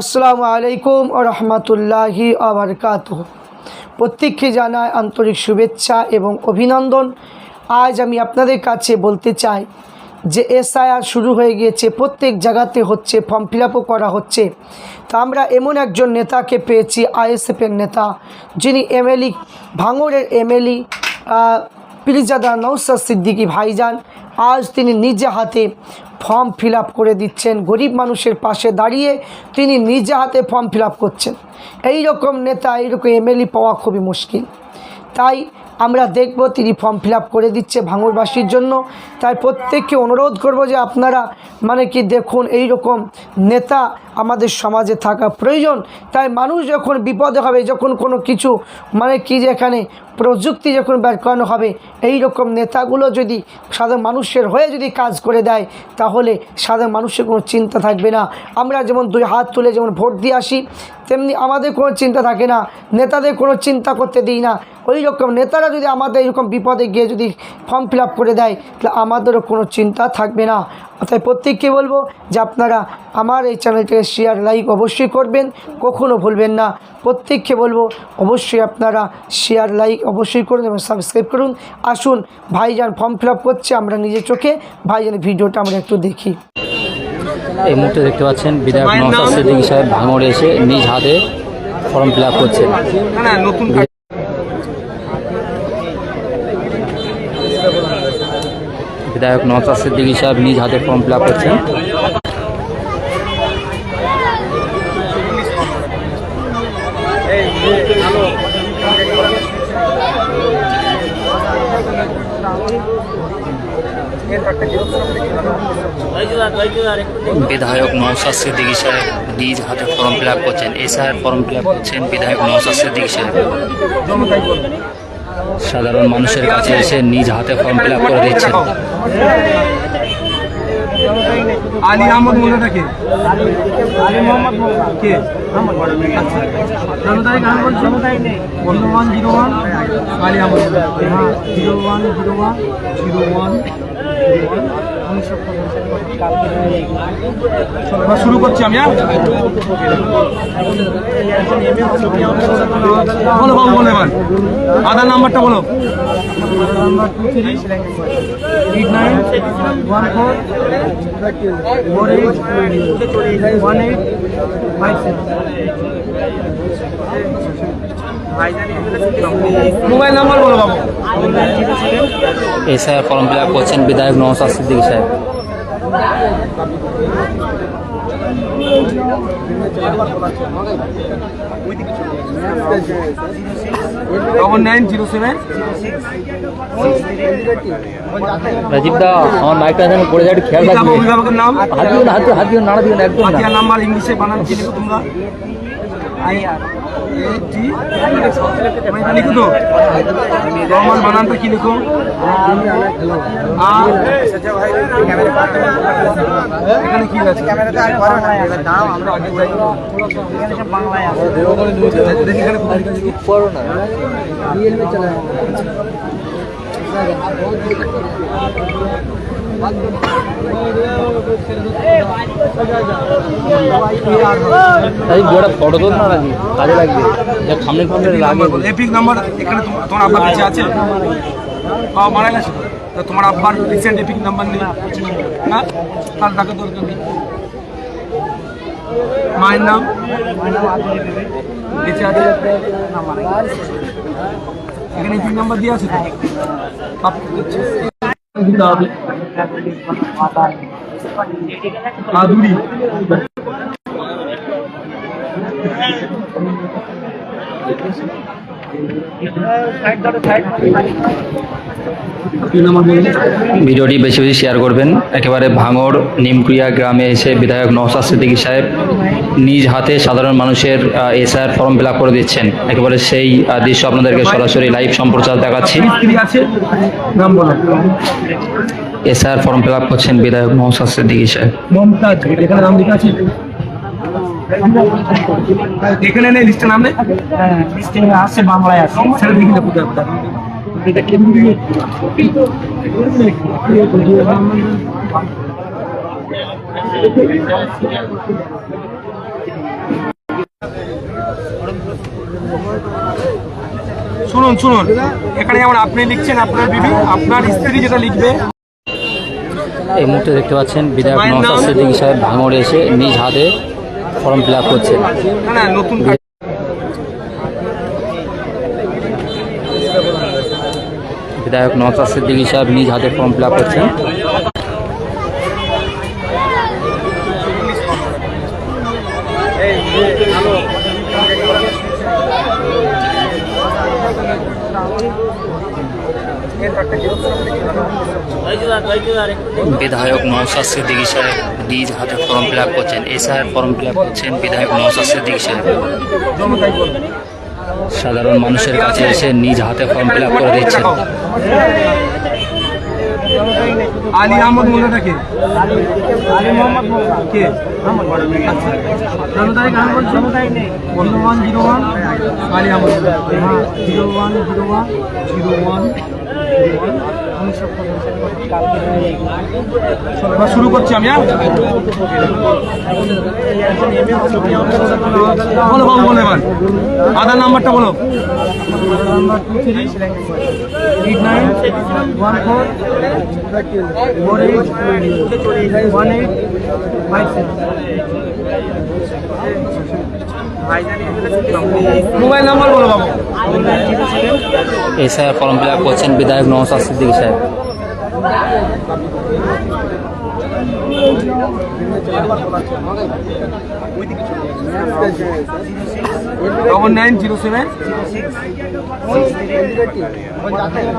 আসসালামু আলাইকুম ও রহমতুল্লাহি আবরকাত প্রত্যেককে জানায় আন্তরিক শুভেচ্ছা এবং অভিনন্দন। আজ আমি আপনাদের কাছে বলতে চাই যে এসআইআর শুরু হয়ে গিয়েছে, প্রত্যেক জায়গাতে হচ্ছে, ফর্ম ফিল করা হচ্ছে। তা আমরা এমন একজন নেতাকে পেয়েছি, আইএসএফের নেতা, যিনি এমএলই ভাঙড়ের এমএলই পিরিজাদা নৌসাদ সিদ্দিকী ভাইজান। আজ তিনি নিজে হাতে ফর্ম ফিল করে দিচ্ছেন। গরিব মানুষের পাশে দাঁড়িয়ে তিনি নিজে হাতে ফর্ম ফিল করছেন। এই রকম নেতা, এইরকম এমএলএ পাওয়া খুবই মুশকিল। তাই আমরা দেখব তিনি ফর্ম ফিল করে দিচ্ছে ভাঙুরবাসীর জন্য। তাই প্রত্যেককে অনুরোধ করব যে আপনারা মানে কি দেখুন এই রকম নেতা আমাদের সমাজে থাকা প্রয়োজন। তাই মানুষ যখন বিপদে হবে, যখন কোনো কিছু মানে কি যে এখানে প্রযুক্তি যখন বের করানো হবে এই রকম নেতাগুলো যদি সাধারণ মানুষের হয়ে যদি কাজ করে দেয়, তাহলে সাধারণ মানুষের কোনো চিন্তা থাকবে না। আমরা যেমন দুই হাত তুলে যেমন ভোট দিয়ে আসি, তেমনি আমাদের কোনো চিন্তা থাকে না। নেতাদের কোনো চিন্তা করতে দিই না। ওই রকম নেতারা যদি আমাদের এরকম বিপদে গিয়ে যদি ফর্ম ফিল করে দেয়, তাহলে আমাদেরও কোনো চিন্তা থাকবে না। তাই প্রত্যেককে বলব যে আপনারা আমার এই চ্যানেলটাকে শেয়ার লাইক অবশ্যই করবেন কখনও ভুলবেন না। প্রত্যেককে বলব অবশ্যই আপনারা শেয়ার লাইক অবশ্যই করুন এবং সাবস্ক্রাইব করুন। আসুন ভাইজান ফর্ম ফিল আপ করছে আমরা নিজের চোখে ভাইজানের ভিডিওটা আমরা একটু দেখি। এই মুহূর্তে দেখতে পাচ্ছেন বিধায়ক সিদ্দিকী সাহেব ভাঙড়ে এসে নিজ হাতে ফর্ম ফিল আপ করছেন না না নতুন কার্ড বিধায়ক নওশাদ সিদ্দিকী সাহেব নিজ হাতে ফর্ম ফিল করছেন। বিধায়ক নওশাদ সিদ্দিকী সাহেব নিজ হাতে ফর্ম ফিল করছেন। এসআর ফর্ম ফিল করছেন বিধায়ক নওশাদ সিদ্দিকী সাহেব। সাধারণ মানুষের কাছে এসে নিজ হাতে ফর্ম ফিল করে দিচ্ছেন। আলী আহমদ থাকে আলী মোহাম্মদ কে? শুরু করছি আমি হ্যাঁ? বলো বাবু বলো এবার। আধার নাম্বারটা বলো। One eight five mobile number বলো বাবু। এসআর ফর্ম ফিল আপ করছেন বিধায়ক নওশাদ সিদ্দিকী সাহেব রাজীব দা আমার মাইকটা যেন পড়ে যায় খেয়াল রাখবে। অভিভাবকের নাম? হাত দিও না হাত দিও- না, নাড়া দিও না। একদম নাম্বার ইংলিশে বানান কি তোমরা? আই আর টি লিখো তো রহমান বানানটা কি লিখো এখানে কি আছে? আমরা গোটা ফটো তোল না রাজীব কাজে লাগবে। যা সামনে সামনে লাগে। এপিক নাম্বার এখানে তোমার- আব্বার কাছে আছে। বাবা মারা গেছে। তো তোমার আব্বার রিসেন্ট এপিক নাম্বার নেই না? তাহলে তাকে দরকার নেই মায়ের নাম? বেঁচে আছে। এখানে এপিক নাম্বার দিয়ে আছে তো। দিতে হবে। ভিডিওটি বেশি বেশি শেয়ার করবেন একেবারে ভাঙড় নিমক্রিয়া গ্রামে এসে বিধায়ক নওশাদ সিদ্দিকী সাহেব নিজ হাতে সাধারণ মানুষের এসআর ফর্ম ফিল আপ করে দিচ্ছেন। একেবারে সেই দৃশ্য আপনাদেরকে সরাসরি লাইভ সম্প্রচার দেখাচ্ছি। এসআর ফর্ম ফিল আপ করছেন বিধায়ক সিদ্দিকী সাহেব। মমতাজ এখানে নাম লেখা আছে? এখানে নেই লিস্টে নাম নেই? আছে বাংলায় আছে। সেটা দেখি না কোথায় কোথায় শুনুন শুনুন এখানে যেমন আপনি লিখছেন আপনার বিবি আপনার স্ত্রী যেটা লিখবে এই মুহূর্তে দেখতে পাচ্ছেন বিধায়ক? নওসাদ সিদ্দিকী সাহেব ভাঙড়ে এসে নিজ হাতে ফর্ম ফিল আপ করছেন না না নতুন। বিধায়ক নওসাদ সিদ্দিকী সাহেব নিজ হাতে ফর্ম ফিল আপ করছেন বিধায়ক নৌসাদ সিদ্দিকী সাহেব নিজ হাতে ফর্ম ফিল করছেন। সাহেব ফর্ম ফিল করছেন বিধায়ক নৌসাদ সিদ্দিকী সাহেব সাধারণ মানুষের কাছে এসে নিজ হাতে ফর্ম ফিল করে দিচ্ছেন। আলী আহমদ মোল্লাটাকে আলী মোহাম্মদ মোল্লা কে? জন্ম তারিখ আমি বলছি? জন্ম তারিখ নেই। Zero one zero one. Ali Ahmad হ্যাঁ zero one zero one zero one. শুরু করছি আমি হ্যাঁ? বলো বাবু বলো এবার। আধার নাম্বারটা বলো। One eight five mobile number বলো বাবু। এসআইয়ের ফর্ম ফিল আপ করছেন বিধায়ক নওসাদ সিদ্দিকী সাহেব।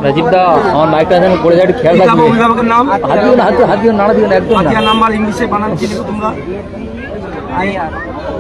রাজীব দা আমার মাইকটা যেন পড়ে যায় খেয়াল রাখবে। অভিভাবকের নাম। হাত দিও না হাত দিও নাড়া দিও না একদম নাম্বার ইংলিশে বানান কি তোমরা? আই আর। টি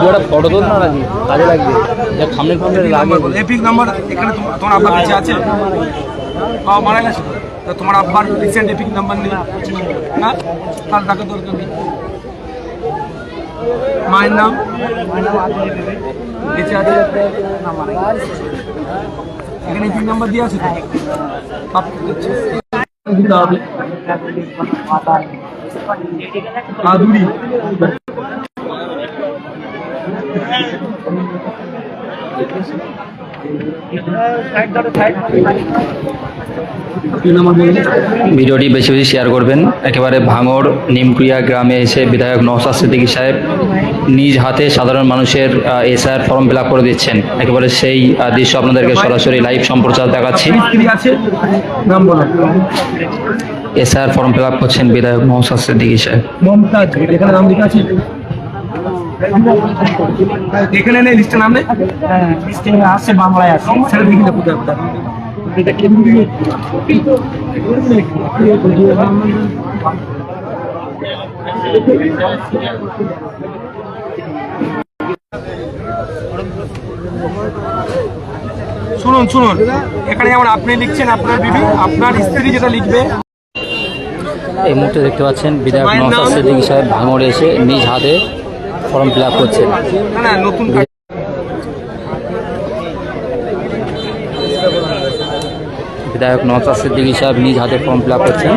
দুটা ফটো তোল না রাজীব কাজে লাগবে। যা সামনে সামনে লাগে। এপিক নাম্বার এখানে তোমার- তোমার আব্বার কাছে আছে। বাবা মারা গেছে। তা তোমার আব্বার রিসেন্ট এপিক নাম্বার নেই না? তাহলে তাকে দরকার নেই মায়ের নাম? বেঁচে আছে? এখানে এপিক নাম্বার দিয়ে আছে তো? আদুরি ভিডিওটি বেশি বেশি শেয়ার করবেন একেবারে ভাঙড় নিমকুইয়া গ্রামে এসে বিধায়ক নওসাদ সিদ্দিকী সাহেব নিজ হাতে সাধারণ মানুষের এসআইয়ের ফর্ম ফিল আপ করে দিচ্ছেন একেবারে সেই দৃশ্য আপনাদেরকে সরাসরি লাইভ সম্প্রচার দেখাচ্ছি এসআইয়ের ফর্ম ফিল আপ করছেন বিধায়ক নওসাদ সিদ্দিকী সাহেব মমতাজ এখানে নাম লেখা আছে? এখানে নেই লিস্টে নাম নেই? লিস্টে আছে বাংলায় আছে। সেটা দেখি না কোথায় কোথায় শুনুন শুনুন। এখানে যেমন আপনি লিখছেন আপনার বিবি আপনার স্ত্রী যেটা লিখবে এই মুহূর্তে দেখতে পাচ্ছেন বিধায়ক নওসাদ? সিদ্দিকী সাহেব ভাঙড়ে এসে নিজ হাতে ফর্ম ফিল আপ করছেন বিধায়ক নওসাদ সিদ্দিকী সাহেব নিজ হাতে ফর্ম ফিল আপ করছেন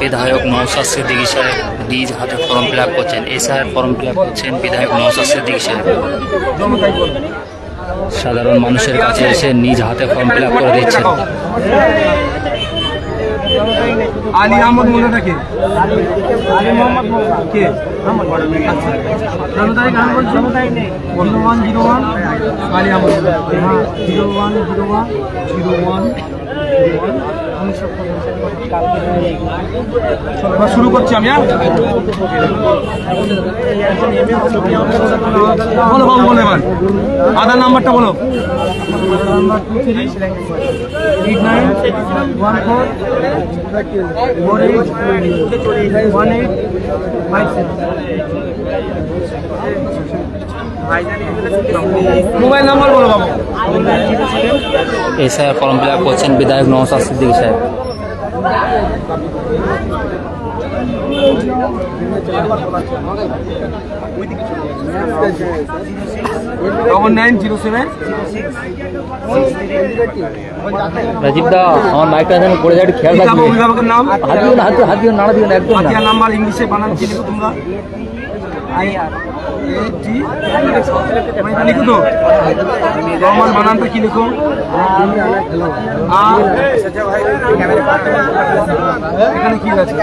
বিধায়ক নৌসাদ সিদ্দিক সাহেব নিজ হাতে ফর্ম ফিল আপ করছেন এসআই ফর্ম ফিল আপ করছেন বিধায়ক নৌসাদ সিদ্দিক সাহেব। সাধারণ মানুষের কাছে এসে নিজ হাতে ফর্ম ফিল আপ করে দিচ্ছেন। আলী আহমদ মোল্লাটাকে আলী মোহাম্মদ মোল্লা কে? বলছি জিরো ওয়ান জিরো ওয়ান হ্যাঁ zero one. Zero one zero one শুরু করছি আমি হ্যাঁ? বলো বাবু বলো এবার। আধার নাম্বারটা বলো। Number two three eight nine one four four eight one eight five seven. Mobile number বলো বাবু। স্যার ফর্ম ফিল আপ করছেন বিধায়ক নওসাদ সিদ্দিক সাহেব ওইদিকে রাজীব দা আমার মাইকটা যেন পড়ে যায় একটু খেয়াল রাখবে। অভিভাবকের নাম? হাত দিও না হাত দিও নাড়া দিও না একদম নাম্বার ইংলিশে বানান কি লিখো তোমরা আই আর লিখো তো রহমান বানানটা কি লিখো এখানে কি আছে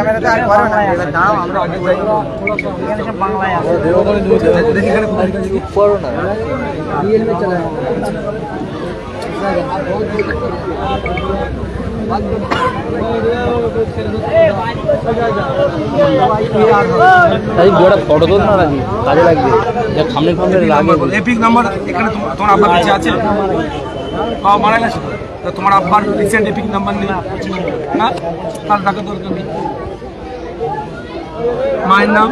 ফটো তোল না রাজীব কাজে লাগবে। যা সামনে সামনে লাগে। এপিক নাম্বার এখানে তোমার তোমার আব্বার কাছে আছে। বাবা মারা গেছে। তো তোমার আব্বার রিসেন্ট এপিক নাম্বার নেই। না? তাহলে তাকে দরকার নেই মায়ের নাম?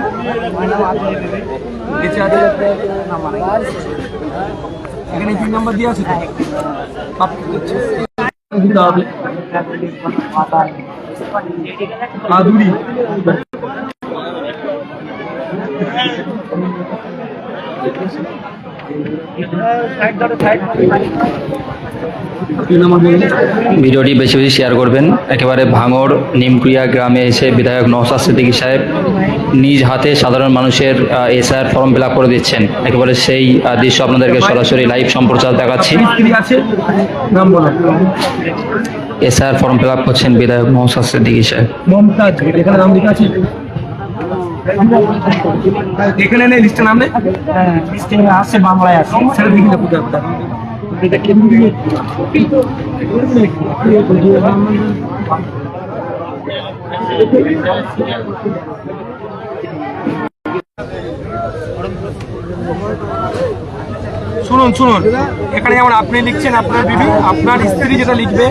বেঁচে আছে? এখানে এপিক নাম্বার দিয়ে আছে তো? বলুন ভিডিওটি বেশি বেশি শেয়ার করবেন। একেবারে ভাঙড় নিমক্রিয়া গ্রামে এসে বিধায়ক নওসাদ সিদ্দিকী সাহেব নিজ হাতে সাধারণ মানুষের এসআইআর ফর্ম ফিল আপ করে দিচ্ছেন। একেবারে সেই দৃশ্য আপনাদেরকে সরাসরি লাইভ সম্প্রচার দেখাচ্ছি। এসআইআর ফর্ম ফিল আপ করছেন বিধায়ক নওসাদ সিদ্দিকী সাহেব মমতাজ এখানে নাম লেখা আছে? এখানে নেই লিস্টে নাম নেই? হ্যাঁ আছে বাংলায় আছে। কোথায় শুনুন শুনুন। এখানে যেমন আপনি লিখছেন আপনার বিবি আপনার স্ত্রী যেটা লিখবে